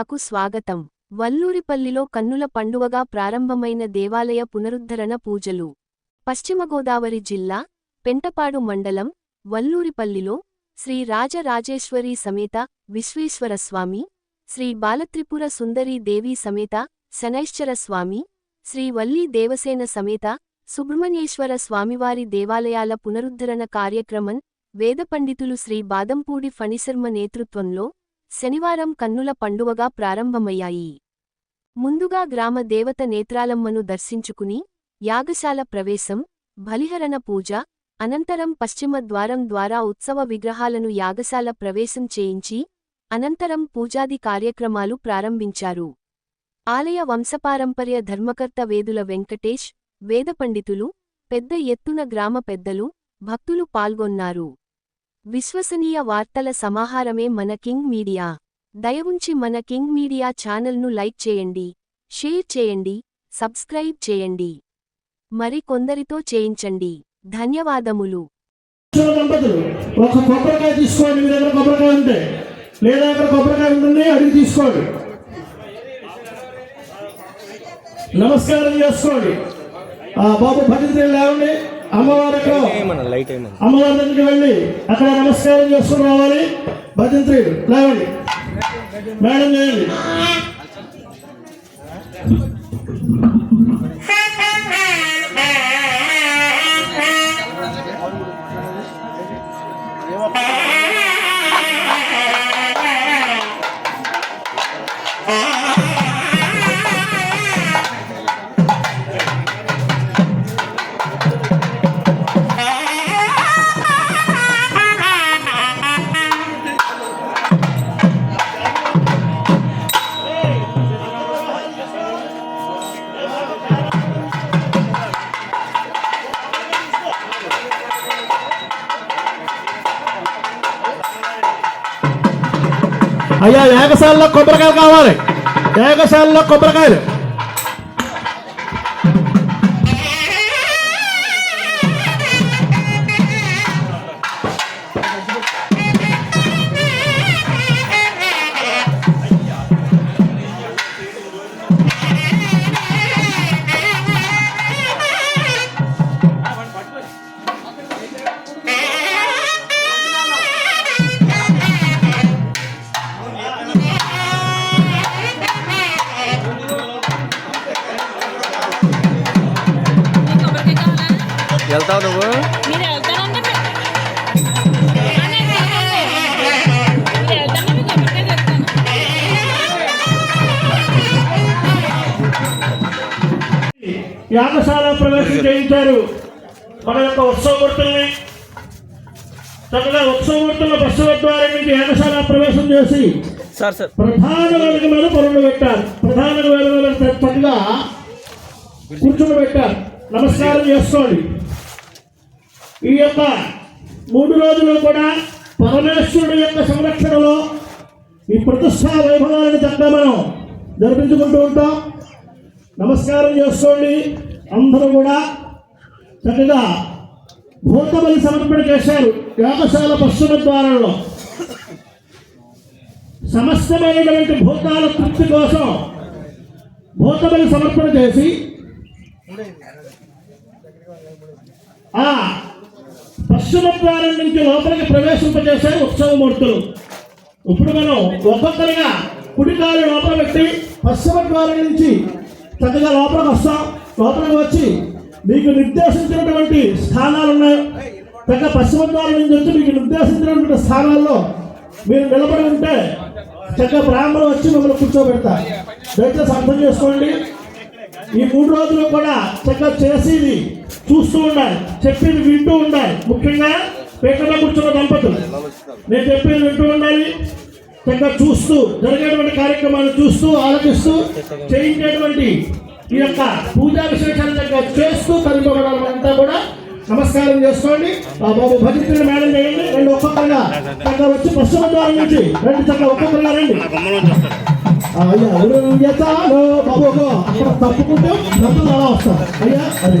మీడియాకు స్వాగతం. వల్లూరిపల్లిలో కన్నుల పండువగా ప్రారంభమైన దేవాలయ పునరుద్ధరణ పూజలు. పశ్చిమ గోదావరి జిల్లా పెంటపాడు మండలం వల్లూరిపల్లిలో శ్రీ రాజరాజేశ్వరీ సమేత విశ్వేశ్వరస్వామి శ్రీ బాలత్రిపుర సుందరీ దేవీ సమేత శనైశ్చర స్వామి శ్రీ వల్లీ దేవసేన సమేత సుబ్రహ్మణ్యేశ్వర స్వామివారి దేవాలయాల పునరుద్ధరణ కార్యక్రమం వేద పండితులు శ్రీ బాదంపూడి ఫణిశర్మ నేతృత్వంలో శనివారం కన్నుల పండువగా ప్రారంభమయ్యాయి. ముందుగా గ్రామ దేవత నేత్రాలమ్మను దర్శించుకుని యాగశాల ప్రవేశం బలిహరణ పూజ అనంతరం పశ్చిమ ద్వారం ద్వారా ఉత్సవ విగ్రహాలను యాగశాల ప్రవేశం చేయించి అనంతరం పూజాది కార్యక్రమాలు ప్రారంభించారు. ఆలయ వంశపారంపర్య ధర్మకర్త వేదుల వెంకటేష్ వేద పండితులు పెద్ద ఎత్తున గ్రామ పెద్దలు భక్తులు పాల్గొన్నారు. విశ్వసనీయ వార్తల సమాహారమే మన కింగ్ మీడియా. దయవుంచి మన కింగ్ మీడియా ఛానల్ను లైక్ చేయండి షేర్ చేయండి సబ్స్క్రైబ్ చేయండి. మరి కొందరితో చేయించండి. ధన్యవాదములు. ఒక కొబ్బరికాయ తీసుకోండి. మీ దగ్గర కొబ్బరికాయ ఉంటే లేదా అక్కడ కొబ్బరికాయ ఉంటుంది అడిగి తీసుకోండి. నమస్కారం చేసుకోండి. బాబు భజంత్రి లేవండి అమ్మవారి అక్కడ ఏమన్నా లైట్ ఏమన్నా? అమ్మవారి దగ్గరికి వెళ్ళి అక్కడ నమస్కారం చేసుకుని రావాలి. భజంత్రి లేవండి. మేడం చేయండి. అయ్యా యాగశాలలో కొబ్బరికాయలు కావాలి. యాగశాలలో కొబ్బరికాయలు. వెళ్తావు నువ్వు? యాగశాల ప్రవేశం చేయించారు. మన యొక్క ఉత్సవమూర్తుల్ని చక్కగా ఉత్సవమూర్తుల పశ్చిమ ద్వారం నుంచి యాగశాల ప్రవేశం చేసి సార్ సార్. ప్రధాన వేదిక మీద పనులు పెట్టారు. ప్రధాన వేదిక మీద చక్కగా కూర్చుని పెట్టారు. నమస్కారం చేసుకోండి. ఈ యొక్క మూడు రోజులు కూడా పరమేశ్వరుడు యొక్క సంరక్షణలో ఈ ప్రతిష్టా వైభవాలను చక్కగా మనం జరిపించుకుంటూ ఉంటాం. నమస్కారం చేసుకోండి. అందరూ కూడా చక్కగా భూతబలి సమర్పణ చేశారు యాగశాల పశ్చిమ ద్వారంలో సమస్తమైనటువంటి భూతాల తృప్తి కోసం భూతబలి సమర్పణ చేసి ఆ పశ్చిమ ద్వారం నుంచి లోపలికి ప్రవేశింపజేశారు ఉత్సవమూర్తులు. ఇప్పుడు మనం ఒక్కొక్కరిగా కుడికాలు లోపల పెట్టి పశ్చిమ ద్వారం నుంచి చక్కగా లోపలికి వస్తాం. లోపలికి వచ్చి మీకు నిర్దేశించినటువంటి స్థానాలు ఉన్నాయి. చక్కగా పశ్చిమ ద్వారం నుంచి వచ్చి మీకు నిర్దేశించినటువంటి స్థానాల్లో మీరు నిలబడి ఉంటే చక్కగా బ్రాహ్మణులు వచ్చి మిమ్మల్ని కూర్చోబెడతారు. దయచేసి అర్థం చేసుకోండి. ఈ మూడు రోజులు కూడా చక్కగా చేసేది చూస్తూ ఉండాలి. చెప్పింది వింటూ ఉండాలి. ముఖ్యంగా పేటలో కూర్చున్న దంపతులు. నేను చెప్పేది వింటూ ఉండాలి. చక్కగా చూస్తూ జరిగేటువంటి కార్యక్రమాలు చూస్తూ ఆలోచిస్తూ చేయించేటువంటి ఈ యొక్క పూజా విశేషాలు చక్కగా చేస్తూ అంతా కూడా నమస్కారం చేసుకోండి. ఆ బాబు భజంత్రులు మేడం చేయండి. రెండు ఒక్కొక్కరుగా చక్కగా వచ్చి పశ్చిమ ద్వారం నుంచి రెండు చక్కగా ఒక్కొక్కరుగా రండి. అయ్యా ఎవరు చేస్తారో బాబు ఒక అక్కడ తప్పుకుంటే డబ్బులు అలా వస్తారు అయ్యా అది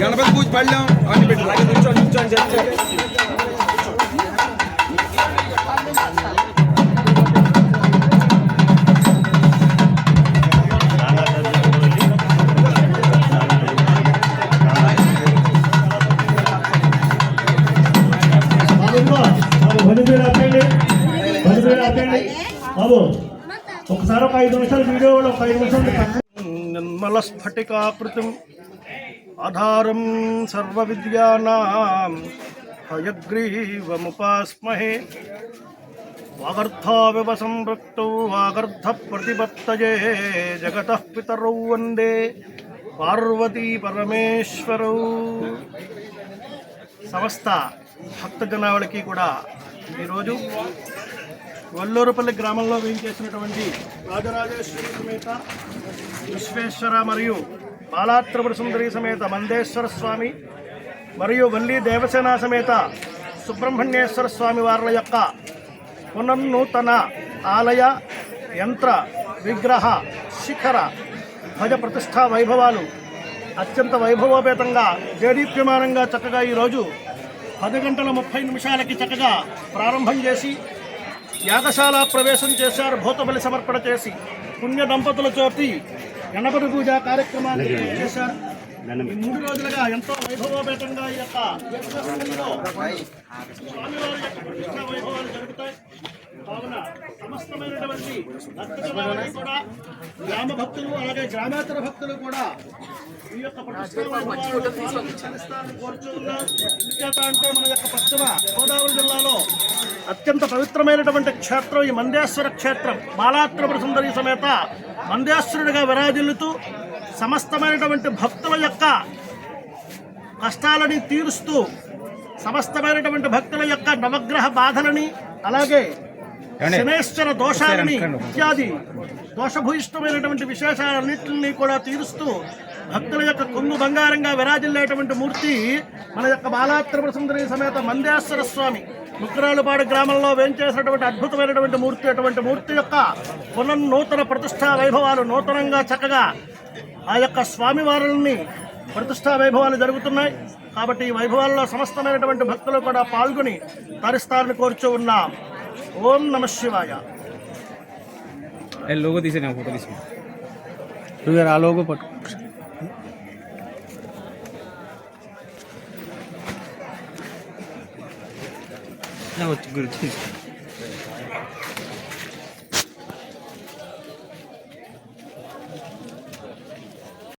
గణపతి పూజ పళ్ళెం అని పెట్టి. అలాగే కూర్చొని కూర్చొని చెప్తే బాబు ఒకసారి ఒక ఐదు నిమిషాలు వీడియో కూడా ఒక ఐదు నిమిషాలు నిర్మల స్ఫటికాకృతిం ఆధారం సర్వ విద్యానాం హయగ్రీవముపాస్మహే వాగర్థావివ సంపృక్తౌ వాగర్థ ప్రతిపత్తయే జగత పితరౌ వందే పార్వతీ పరమేశ్వరౌ సమస్త భక్త జనావళికి కూడా ఈరోజు వల్లూరుపల్లి గ్రామంలో వేయించేసినటువంటి రాజరాజేశ్వరి సమేత విశ్వేశ్వర మరియు బాలాత్రిపుర సుందరి సమేత మందేశ్వర స్వామి మరియు వల్లి దేవసేన సమేత సుబ్రహ్మణ్యేశ్వర స్వామి వార్ల యొక్క పునర్నూతన ఆలయ యంత్ర విగ్రహ శిఖర ధ్వజ ప్రతిష్టా వైభవాలు అత్యంత వైభవోపేతంగా జడీప్యమానంగా చక్కగా ఈరోజు పది గంటల ముప్పై నిమిషాలకి చక్కగా ప్రారంభం చేసి యాగశాల ప్రవేశం చేశారు భూతబలి సమర్పణ చేసి పుణ్య దంపతుల చోటి గణపతి పూజ కార్యక్రమాన్ని చేశారు. ఈ మూడు రోజులుగా ఎంతో వైభవోపేతంగా ఈ యొక్క యజ్ఞస్థలంలో స్వామివారి యొక్క ప్రతిష్టా వైభవాలు జరుగుతాయి. కావున సమస్తమైనటువంటి భక్తులందరూ కూడా గ్రామ భక్తులు అలాగే గ్రామేతర భక్తులు కూడా ఈ యొక్క ప్రతిష్టా కోరుచున్నాం ఎందుచేత అంటే మన యొక్క పశ్చిమ గోదావరి జిల్లాలో అత్యంత పవిత్రమైనటువంటి క్షేత్రం ఈ మందేశ్వర క్షేత్రం. బాలాత్రిపుర సుందరి సమేత మందేశ్వరుడిగా విరాజిల్లుతూ సమస్తమైనటువంటి భక్తుల యొక్క కష్టాలని తీరుస్తూ సమస్తమైనటువంటి భక్తుల యొక్క నవగ్రహ బాధలని అలాగే శనేశ్వర దోషాలని ఇత్యాది దోషభూయిష్టమైనటువంటి విశేషాలన్నింటినీ కూడా తీరుస్తూ భక్తుల యొక్క కొంగు బంగారంగా విరాజిల్లేటువంటి మూర్తి మన యొక్క బాలాత్రిపుర సుందరి సమేత మందేశ్వర స్వామి ముక్కరాలుపాడు గ్రామంలో వేంచేసినటువంటి అద్భుతమైనటువంటి మూర్తి అటువంటి మూర్తి యొక్క పునర్నూతన ప్రతిష్టా వైభవాలు నూతనంగా చక్కగా ఆ యొక్క స్వామివారుల్ని ప్రతిష్టా వైభవాలు జరుగుతున్నాయి. కాబట్టి ఈ వైభవాల్లో సమస్తమైనటువంటి భక్తులు కూడా పాల్గొని తరిస్తారని కోరుచూ ఉన్నాం. ఓం నమ శివాయ. లోగో తీసే ఫోటో తీసుకో నువ్వు ఆ లోగో పట్టు. వచ్చి గురించి తీసుకో.